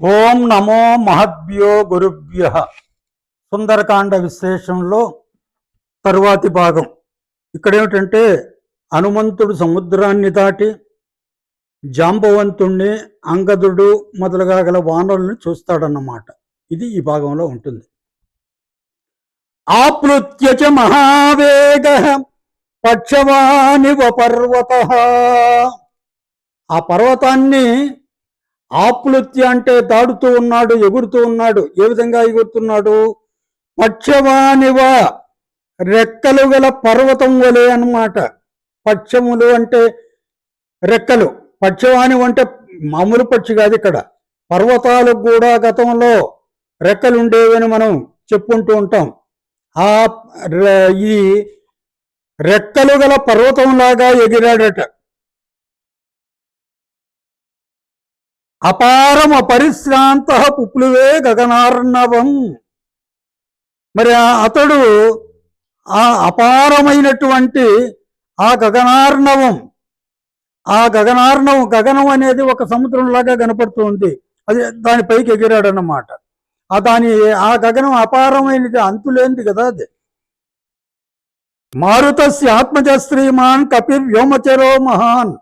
ఓం నమో మహద్భ్యో గురుభ్య. సుందరకాండ విశ్లేషణలో తరువాతి భాగం. ఇక్కడ ఏమిటంటే హనుమంతుడు సముద్రాన్ని దాటి జాంబవంతుణ్ణి అంగదుడు మొదలుగా గల వానరుల్ని చూస్తాడన్నమాట. ఇది ఈ భాగంలో ఉంటుంది. ఆప్లుత్య మహావేగ పక్షవానివ పర్వత. ఆ పర్వతాన్ని ఆప్లుత్య అంటే దాడుతూ ఉన్నాడు ఎగురుతూ ఉన్నాడు. ఏ విధంగా ఎగురుతున్నాడు? పక్షవానివా రెక్కలు గల పర్వతం వలె అన్నమాట. పక్షములు అంటే రెక్కలు. పక్షవాణి అంటే మామూలు పక్షి కాదు ఇక్కడ. పర్వతాలకు కూడా గతంలో రెక్కలు ఉండేవని మనం చెప్పుకుంటూ ఉంటాం. ఆ ఈ రెక్కలు గల పర్వతంలాగా ఎగిరాడట. అపారం అపరిశ్రాంత పుప్లువే గగనార్ణవం. మరి ఆ అతడు ఆ అపారమైనటువంటి ఆ గగనార్ణవం ఆ గగనార్ణవం గగనం అనేది ఒక సముద్రంలాగా కనపడుతుంది అది దాని పైకి ఎగిరాడనమాట ఆ దాని ఆ గగనం అపారమైనది అంతులేంది కదా అది. మారుతస్య ఆత్మజ శ్రీమాన్ కపిర్ వ్యోమచరో మహాన్.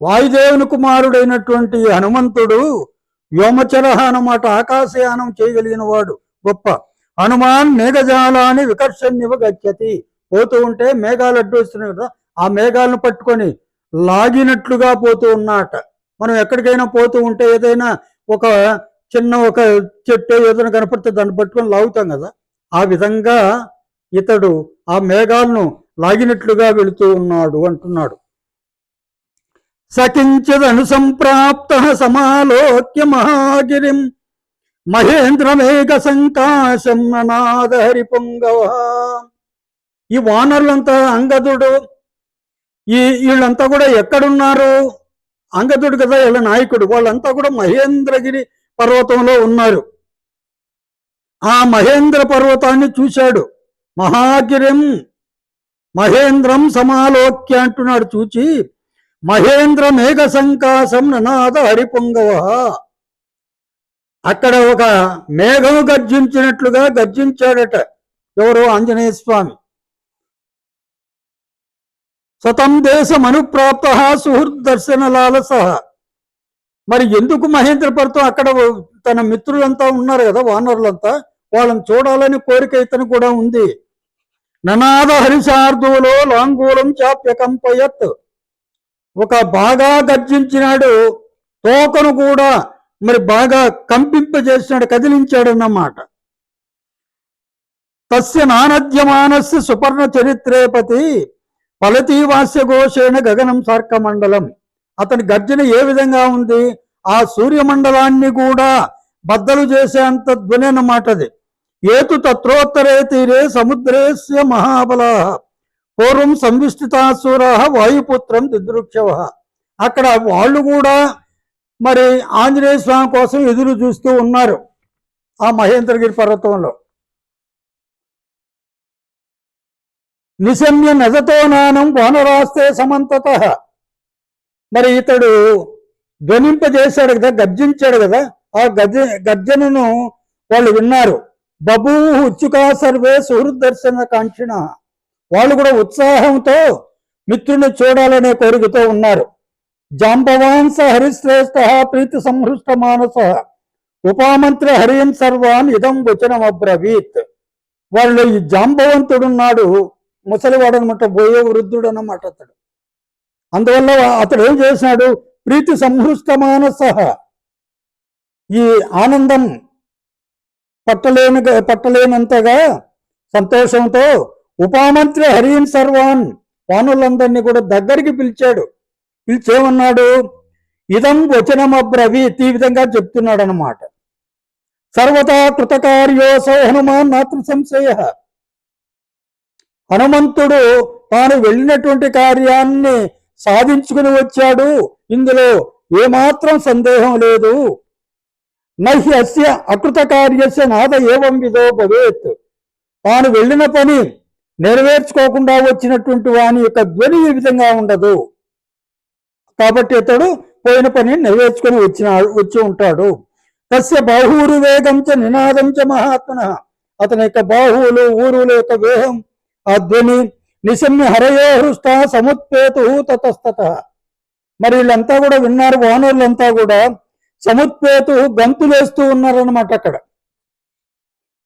వాయుదేవుని కుమారుడైనటువంటి హనుమంతుడు వ్యోమచర అన్నమాట ఆకాశయానం చేయగలిగిన వాడు గొప్ప. హనుమాన్ మేఘజాలాన్ని వికర్షణ్యవ గచ్చతి పోతూ ఉంటే మేఘాలు అడ్డొస్తున్నాయి కదా ఆ మేఘాలను పట్టుకొని లాగినట్లుగా పోతూ ఉన్నట. మనం ఎక్కడికైనా పోతూ ఉంటే ఏదైనా ఒక చిన్న ఒక చెట్టు ఏదైనా కనపడితే దాన్ని పట్టుకొని లాగుతాం కదా. ఆ విధంగా ఇతడు ఆ మేఘాలను లాగినట్లుగా వెళుతూ ఉన్నాడు అంటున్నాడు. సకించదను సంప్రాప్త సమాలోక్య మహాగిరిం మహేంద్రమేఘ సంకాశం ననాద హరిపుంగవ ఈ వానరులంతా అంగదుడు. ఈ వీళ్ళంతా కూడా ఎక్కడున్నారు? అంగదుడు కదా వీళ్ళ నాయకుడు. వాళ్ళంతా కూడా మహేంద్రగిరి పర్వతంలో ఉన్నారు. ఆ మహేంద్ర పర్వతాన్ని చూశాడు. మహాగిరిం మహేంద్రం సమాలోక్య అంటున్నాడు. చూచి మహేంద్ర మేఘ సంకాశం ననాద హరిపుంగవ. అక్కడ ఒక మేఘం గర్జించినట్లుగా గర్జించాడట ఎవరు ఆంజనేయ స్వామి. సతం దేశం అనుప్రాప్త సుహృదర్శన లాలస. మరి ఎందుకు మహేంద్ర పర్వతం అక్కడ తన మిత్రులంతా ఉన్నారు కదా వానరులంతా? వాళ్ళని చూడాలని కోరిక ఇతను కూడా ఉంది. ననాద హరిశార్దూలో లాంగూలం చాప్యకంపయత్ ఒక బాగా గర్జించినాడు తోకను కూడా మరి బాగా కంపింపజేసినాడు కదిలించాడు అన్నమాట తస్య నానద్యమానస్య సుపర్ణ చరిత్రేపతి ఫలతీవాస్య ఘోషేణ గగనం సార్కమండలం అతని గర్జన ఏ విధంగా ఉంది? ఆ సూర్యమండలాన్ని కూడా బద్దలు చేసేంత ధ్వని అన్నమాట అది. ఏతు తత్రోత్తరే తీరే సముద్రేస్య మహాబలా. పూర్వం సంవిష్టితాసుర వాయుపుత్రం దిదృక్షవ అక్కడ వాళ్ళు కూడా మరి ఆంజనేయ స్వామి కోసం ఎదురు చూస్తూ ఉన్నారు ఆ మహేంద్రగిరి పర్వతంలో. నిశమ్య నజతో నానం వానరాస్తే సమంతత. మరి ఇతడు ధ్వనింపజేశాడు కదా గర్జించాడు కదా ఆ గర్జ గర్జనను వాళ్ళు విన్నారు. బబూ ఉచ్చుకా సర్వే సుహృదర్శన కాంక్షిణ. వాళ్ళు కూడా ఉత్సాహంతో మిత్రుని చూడాలనే కోరికతో ఉన్నారు. జాంబవాంస హరిశ్రేష్ఠ ప్రీతి సంహృష్ట మానస ఉపామంత్రి హరియం సర్వాన్ ఇదం వచనం అబ్రవీత్. వాళ్ళు ఈ జాంబవంతుడున్నాడు ముసలివాడు అనమాట పోయే వృద్ధుడు అన్నమాట అతడు. అందువల్ల అతడు ఏం చేశాడు? ప్రీతి సంహృష్ట మానస ఈ ఆనందం పట్టలేని పట్టలేనంతగా సంతోషంతో ఉపామంత్రి హరియన్ సర్వాన్ వానులందరినీ కూడా దగ్గరికి పిలిచాడు. పిలిచేమన్నాడు? ఇదం వచనమబ్రవీత్ ఈ విధంగా చెప్తున్నాడు అనమాట సర్వతా కృతకార్యోసో హనుమాన్ నాతృ సంశయ. హనుమంతుడు తాను వెళ్ళినటువంటి కార్యాన్ని సాధించుకుని వచ్చాడు. ఇందులో ఏమాత్రం సందేహం లేదు. నహి అస్య అకృత కార్యస్య నాద ఏవం విధో భవేత్. తాను వెళ్ళిన పని నెరవేర్చుకోకుండా వచ్చినటువంటి వాని యొక్క ధ్వని ఈ విధంగా ఉండదు. కాబట్టి ఇతడు పోయిన పని నెరవేర్చుకొని వచ్చిన వచ్చి ఉంటాడు. తస్య బాహురు వేగం చ నినాదం చ మహాత్మన. అతని యొక్క బాహువులు ఊరువుల యొక్క వేగం ఆ ధ్వని నిశమ్య హరయో హృష్ట సముత్పేతు తతస్తత. మరి వీళ్ళంతా కూడా విన్నారు వానరులంతా కూడా సముత్పేతు గంతులేస్తూ ఉన్నారన్నమాట అక్కడ.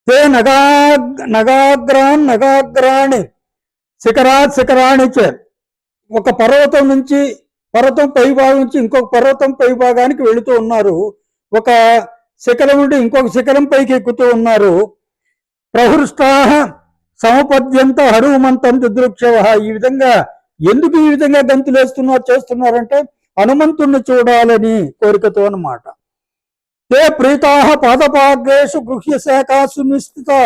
తే నగా నగాగ్రాన్ నగాగ్రాణి శిఖరాత్ శిఖరాణి చే. ఒక పర్వతం నుంచి పర్వతం పై భాగం నుంచి ఇంకొక పర్వతం పై భాగానికి వెళుతూ ఉన్నారు. ఒక శిఖరం నుండి ఇంకొక శిఖరం పైకి ఎక్కుతూ ఉన్నారు. ప్రహృష్టా సమపద్యంత హనుమంతం దుదృక్షవ ఈ విధంగా ఎందుకు ఈ విధంగా గంతులేస్తున్నారు చేస్తున్నారంటే హనుమంతుణ్ణి చూడాలని కోరికతో అన్నమాట. తే ప్రీతా పాదపాగ్రేషు గృహ్య శాఖాసు నిస్థితా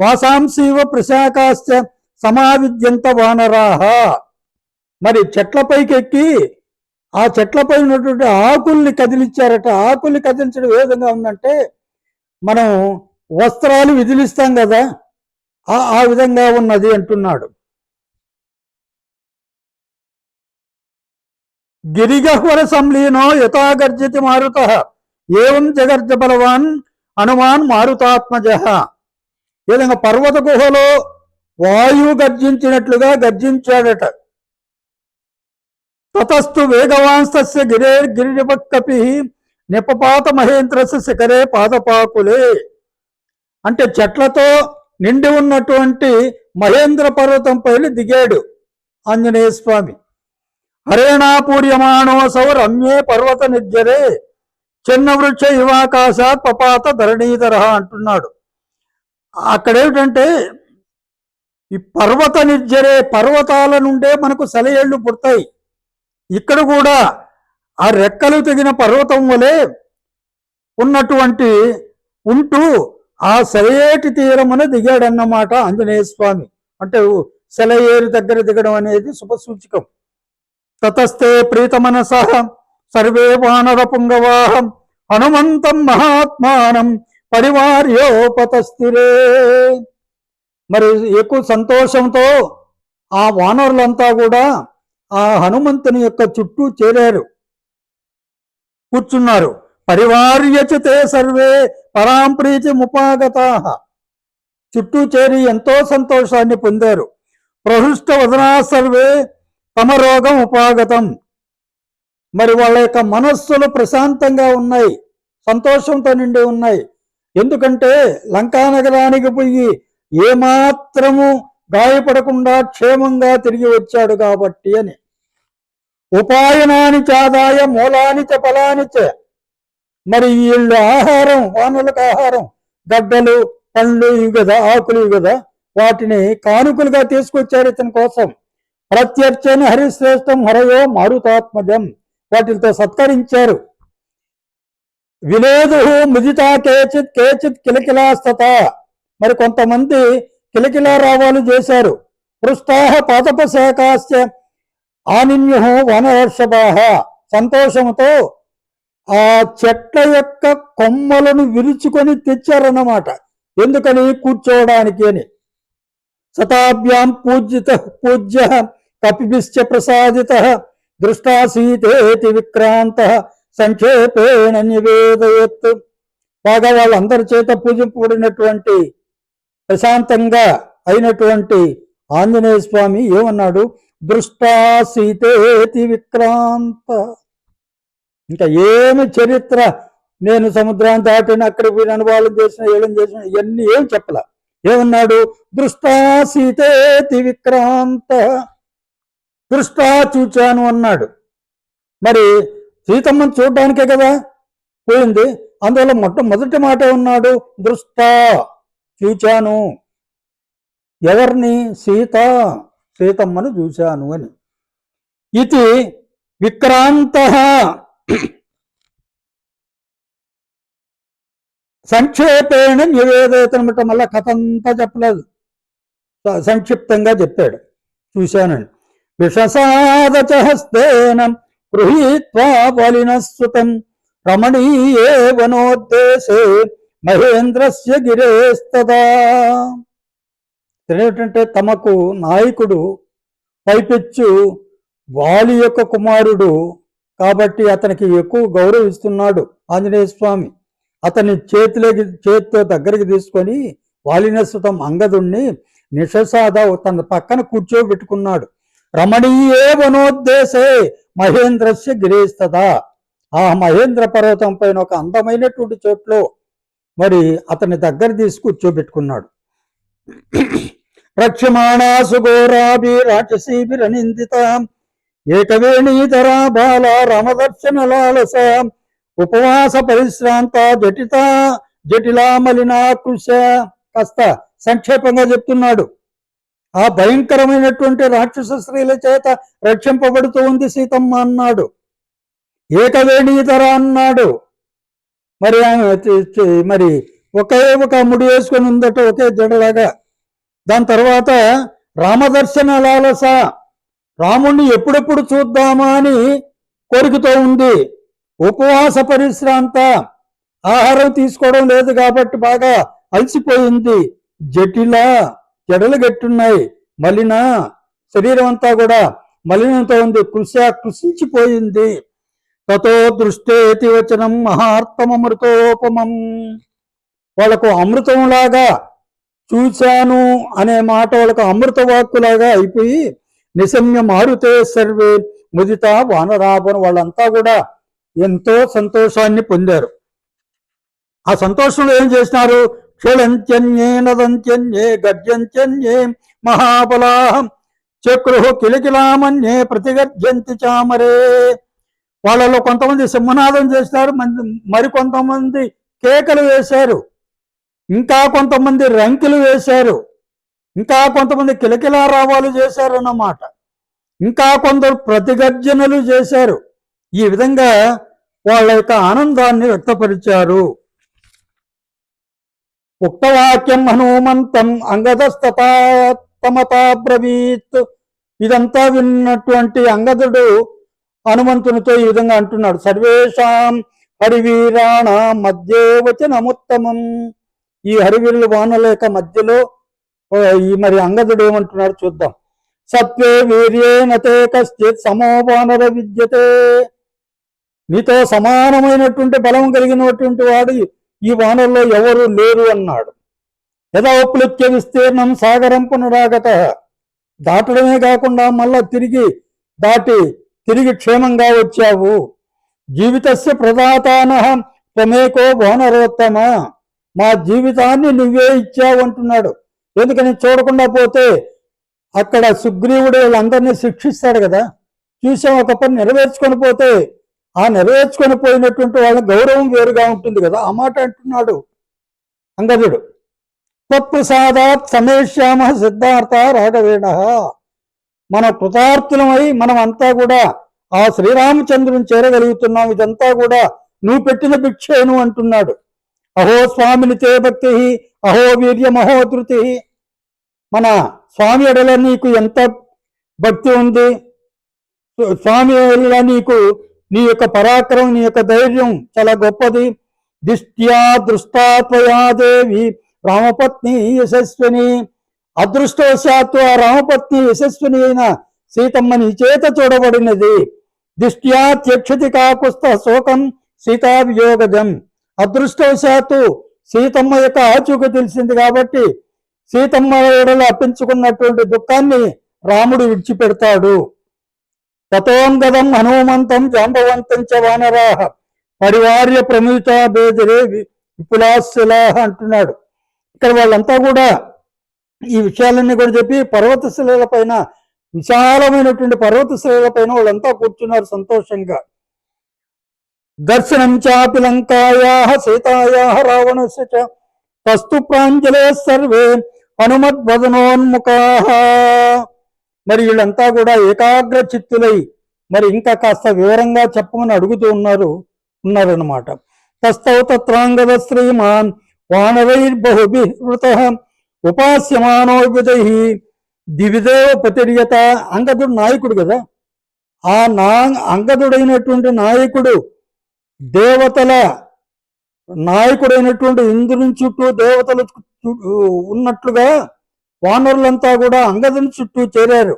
వాసాంశీవ ప్రశాఖాశ్చ సమావిద్యంత వానరాహ మరి చెట్లపైకి ఎక్కి ఆ చెట్లపై ఉన్నటువంటి ఆకుల్ని కదిలిచ్చారట. ఆకుల్ని కదిలించడం ఏ విధంగా ఉందంటే మనం వస్త్రాలు విదిలిస్తాం కదా ఆ ఆ విధంగా ఉన్నది అంటున్నాడు. గిరిగహ్వర సంలీనో యథాగర్జతి మారుత। ఏం జగర్జ బలవాన్? హనుమాన్ మారుతాత్మజ. ఈ విధంగా పర్వత గుహలో వాయువు గర్జించినట్లుగా గర్జించాడట. తతస్తు వేగవాంస్తస్య గిరే గిరిపక్కపి నిపపాత మహేంద్రస్ శిఖరే పాదపాకులే. అంటే చెట్లతో నిండి ఉన్నటువంటి మహేంద్ర పర్వతం పైన దిగాడు ఆంజనేయ స్వామి. హరేణాపూర్యమాణోసౌ రమ్యే పర్వత నిద్యరే చిన్న వృక్ష యువాకాశ పపాత ధరణీధర అంటున్నాడు. అక్కడేమిటంటే ఈ పర్వత నిర్జరే పర్వతాల నుండే మనకు సెలయేళ్ళు పుడతాయి. ఇక్కడ కూడా ఆ రెక్కలు తెగిన పర్వతం వలె ఉన్నటువంటి ఉంటూ ఆ సెలయేటి తీరమున దిగాడన్నమాట ఆంజనేయ స్వామి. అంటే సెలయేరు దగ్గర దిగడం అనేది శుభసూచకం. తతస్తే ప్రీతమనస సర్వే వానర పుంగవాహం హనుమంతం మహాత్మానం పరివార్యోపతస్థిరే. మరి ఎక్కువ సంతోషంతో ఆ వానరులంతా కూడా ఆ హనుమంతుని యొక్క చుట్టూ చేరారు. కూర్చున్నారు. పరివార్యచితే సర్వే పరాంప్రీతి ముపాగత. చుట్టూ చేరి ఎంతో సంతోషాన్ని పొందారు. ప్రహృష్ట వదనా సర్వే తమ రోగం ఉపాగతం. మరి వాళ్ళ యొక్క మనస్సులు ప్రశాంతంగా ఉన్నాయి సంతోషంతో నిండి ఉన్నాయి. ఎందుకంటే లంకా నగరానికి పోయి ఏమాత్రము గాయపడకుండా క్షేమంగా తిరిగి వచ్చాడు కాబట్టి అని. ఉపాయనాని చాదాయ మూలానిచ ఫలానిచ. మరి వీళ్ళు ఆహారం వానలకు ఆహారం గడ్డలు పండ్లు ఇవి కదా ఆకులు ఇవి కదా వాటిని కానుకలుగా తీసుకొచ్చారు ఇతని కోసం. ప్రత్యర్చని హరిశ్రేష్టం హరయో మారుతాత్మజం. వాటితో సత్కరించారు. విలేదు ముదితా కేచిత్ కేచిత్ కిలకిలాస్తత. మరి కొంతమంది కిలకిలా రావాలు చేశారు. పృష్టాహ పాదప ఆనిన్యు వనవర్షభాహ సంతోషంతో ఆ చెట్ల యొక్క కొమ్మలను విరుచుకొని తెచ్చారన్నమాట. ఎందుకని? కూర్చోవడానికి అని. శతాభ్యాం పూజ్యత పూజ్య కపిభిశ్చ ప్రసాదిత దృష్టాసీతేతి విక్రాంత సంక్షేపేణ నివేదయత్. బాగా వాళ్ళందరి చేత పూజింపబడినటువంటి ప్రశాంతంగా అయినటువంటి ఆంజనేయ స్వామి ఏమన్నాడు? దృష్టాసీతేతి విక్రాంత. ఇంకా ఏమి చరిత్ర నేను సముద్రాన్ని దాటిన అక్కడ పోయిన అనుభవాలు చేసిన ఏం చేసిన ఇవన్నీ ఏం చెప్పలా? ఏమన్నాడు? దృష్టాసీతేతి విక్రాంత. దృష్ట చూచాను అన్నాడు. మరి సీతమ్మని చూడడానికే కదా? పోయింది. అందువల్ల మొట్టమొదటి మాట ఉన్నాడు దృష్టా చూచాను. ఎవరిని? సీత. సీతమ్మను చూశాను అని. ఇది విక్రాంత సంక్షేపేణ నివేదితనమాట వల్ల కథ అంతా చెప్పలేదు. సంక్షిప్తంగా చెప్పాడు. చూశానండి. విషసాదచ హస్తేన గృహీత్వా బలినస్సుతం. రమణీయే వనోద్దేశే మహేంద్రస్య గిరేస్తదా. తెలియటంటే తమకు నాయకుడు పైపెచ్చు వాలి యొక్క కుమారుడు కాబట్టి అతనికి ఎక్కువ గౌరవిస్తున్నాడు ఆంజనేయ స్వామి. అతని చేతిలోకి చేతితో దగ్గరికి తీసుకొని వాలినస్తుతం అంగదుణ్ణి నిషసాద తన పక్కన కూర్చోబెట్టుకున్నాడు. రమణీయే వనోద్దేశే మహేంద్రస్య గిరేస్తత ఆ మహేంద్ర పర్వతం పైన ఒక అందమైనటువంటి చోట్లో మరి అతని దగ్గర తీసుకూర్చోబెట్టుకున్నాడు రక్షమాణాసు ఘోరాభి రాక్షసీభిరనిందిత. ఏకవేణీధరా బాల రామదర్శన లాలస. ఉపవాస పరిశ్రాంత జటిత జటిలా మలినాకృశ కాస్త సంక్షేపంగా చెప్తున్నాడు. ఆ భయంకరమైనటువంటి రాక్షస స్త్రీల చేత రక్షింపబడుతూ ఉంది సీతమ్మ అన్నాడు. ఏకవేణీధర అన్నాడు. మరి ఆమె మరి ఒకే ఒక ముడి వేసుకొని ఉందట ఒకే జడలాగా. దాని తర్వాత రామదర్శన లాలస రాముణ్ణి ఎప్పుడెప్పుడు చూద్దామా అని కోరికతో ఉంది. ఉపవాస పరిశ్రాంత ఆహారం తీసుకోవడం లేదు కాబట్టి బాగా అలసిపోయింది. జటిల జడలు గట్టున్నాయి. మలిన శరీరం అంతా కూడా మలినంతో ఉంది. కృషి కృషించిపోయింది. తతో దృష్టేతి వచనం మహార్థమృతోపమం వాళ్ళకు అమృతంలాగా చూశాను అనే మాట వాళ్ళకు అమృత వాక్కులాగా అయిపోయి నిశమ్య మారుతే సర్వే ముదిత వానరాభను వాళ్ళంతా కూడా ఎంతో సంతోషాన్ని పొందారు. ఆ సంతోషంలో ఏం చేసినారు? క్షళంత్యన్యే నదంచన్యే గర్జంచన్యే మహాబలాహం చక్రు కిలకిలామన్యే ప్రతిగర్జంతి చామరే. వాళ్ళలో కొంతమంది సింహనాదం చేస్తారు మంది మరి కొంతమంది కేకలు వేశారు ఇంకా కొంతమంది రంకెలు వేశారు ఇంకా కొంతమంది కిలకిలారావాలు చేశారు అన్నమాట ఇంకా కొందరు ప్రతిగర్జనలు చేశారు. ఈ విధంగా వాళ్ళ యొక్క ఆనందాన్ని వ్యక్తపరిచారు. ఉక్తవాక్యం హనుమంతం అంగదస్తమతాబ్రవీత్ ఇదంతా విన్నటువంటి అంగదుడు హనుమంతునితో ఈ విధంగా అంటున్నాడు. సర్వేషాం హరివీరాణ మధ్యే వచనముత్తమం। ఈ హరివీరుల వానల యొక్క మధ్యలో ఈ మరి అంగదుడు ఏమంటున్నాడు చూద్దాం. సత్వే వీర్యేన తే కశ్చిత్ సమో వానర విద్యతే। నీతో సమానమైనటువంటి బలం కలిగినటువంటి వాడు ఈ వానల్లో ఎవరు లేరు అన్నాడు. యథాప్లుత్య విస్తీర్ణం సాగరం పునరాగత దాటడమే కాకుండా మళ్ళా తిరిగి దాటి తిరిగి క్షేమంగా వచ్చావు. జీవితస్య ప్రదాతాన త్వమేకో భోనరోత్తమ మా జీవితాన్ని నువ్వే ఇచ్చావు అంటున్నాడు. ఎందుకని చూడకుండా పోతే అక్కడ సుగ్రీవుడు వీళ్ళందరినీ శిక్షిస్తాడు కదా. చూసాం ఒక పని నెరవేర్చుకొని పోతే ఆ నెరవేర్చుకొని పోయినటువంటి వాళ్ళ గౌరవం వేరుగా ఉంటుంది కదా ఆ మాట అంటున్నాడు అంగదుడు. సాదాత్ సమేశ్యామ సిద్ధార్థ రాఘవేణ. మన కృతార్థులమై మనం అంతా కూడా ఆ శ్రీరామచంద్రుని చేరగలుగుతున్నాం ఇదంతా కూడా నువ్వు పెట్టిన భిక్షేను అంటున్నాడు. అహో స్వామిని చే భక్తి అహో వీర్య ధృతి మన స్వామి ఎడల నీకు ఎంత భక్తి ఉంది? స్వామి ఎడల నీకు నీ యొక్క పరాక్రమం నీ యొక్క ధైర్యం చాలా గొప్పది. దిష్ట్యా దృష్టాత్వయా దేవి. రామపత్ని యశస్విని. అదృష్టవశాత్తు ఆ రామపత్ని యశస్విని అయిన సీతమ్మని చేత చూడబడినది. దిష్ట్యా త్యక్షతి కాకుస్త శోకం సీతా వియోగజం. అదృష్టవశాత్తు సీతమ్మ యొక్క ఆచూక తెలిసింది కాబట్టి సీతమ్మ ఎడల అప్పించుకున్నటువంటి దుఃఖాన్ని రాముడు విడిచిపెడతాడు. తతోంగదం హనుమంతం జాంబవంతం చ వానరాహ పరివార్య ప్రమీచా బేదిరే వి- విపులాశిలాహ అంటున్నాడు. ఇక్కడ వాళ్ళంతా కూడా ఈ విషయాలన్నీ కూడా చెప్పి పర్వత శిలల పైన విశాలమైనటువంటి పర్వత శిలల పైన వాళ్ళంతా కూర్చున్నారు సంతోషంగా. దర్శనం చాపి లంకాయా సీతాయా రావణస్ చ తస్తు ప్రాంజలే సర్వే హనుమద్వదనోన్ముఖా. మరి వీళ్ళంతా కూడా ఏకాగ్ర చిత్తులై మరి ఇంకా కాస్త వివరంగా చెప్పమని అడుగుతూ ఉన్నారు ఉన్నారన్నమాట. తస్తౌ తత్రాంగద శ్రీమాన్ వానరైర్బహుభివృత ఉపాస్యమానో విదై దివిదేవ పతిర్యత అంగదుడు నాయకుడు కదా. ఆ నా అంగదుడైనటువంటి నాయకుడు దేవతల నాయకుడైనటువంటి ఇంద్రుని చుట్టూ దేవతలు ఉన్నట్లుగా వానరులంతా కూడా అంగదుని చుట్టూ చేరారు.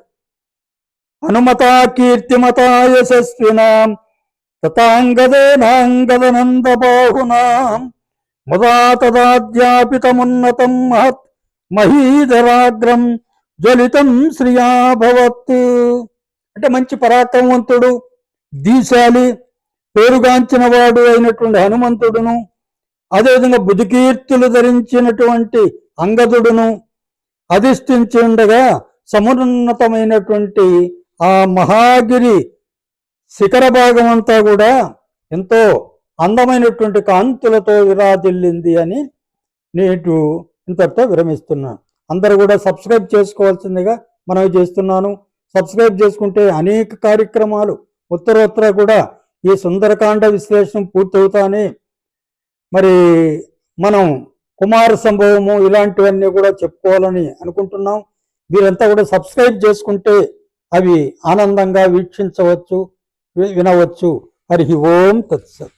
హనుమత కీర్తిమత యశస్వినాం తథాంగదేనాంగదనంద బాహునాం ముదా తదాధ్యాపితమున్నతం మహత్ మహీధరాగ్రం జ్వలితం శ్రియాభవత్ అంటే మంచి పరాక్రమవంతుడు దీశాలి పేరుగాంచిన వాడు అయినటువంటి హనుమంతుడును అదేవిధంగా బుధికీర్తులు ధరించినటువంటి అంగదుడును అధిష్ఠించుండగా సమున్నతమైనటువంటి ఆ మహాగిరి శిఖర భాగం అంతా కూడా ఎంతో అందమైనటువంటి కాంతులతో విరాజిల్లింది అని నేటు ఇంతటితో విరమిస్తున్నాను అందరూ కూడా సబ్స్క్రైబ్ చేసుకోవాల్సిందిగా మనం చేస్తున్నాను. సబ్స్క్రైబ్ చేసుకుంటే అనేక కార్యక్రమాలు ఉత్తరోత్తర కూడా ఈ సుందరకాండ విశ్లేషణ పూర్తవుతానే. మరి మనం కుమార సంభవము ఇలాంటివన్నీ కూడా చెప్పుకోవాలని అనుకుంటున్నాం. వీరంతా కూడా సబ్స్క్రైబ్ చేసుకుంటే అవి ఆనందంగా వీక్షించవచ్చు వి- వినవచ్చు. హరి ఓం తత్సత్.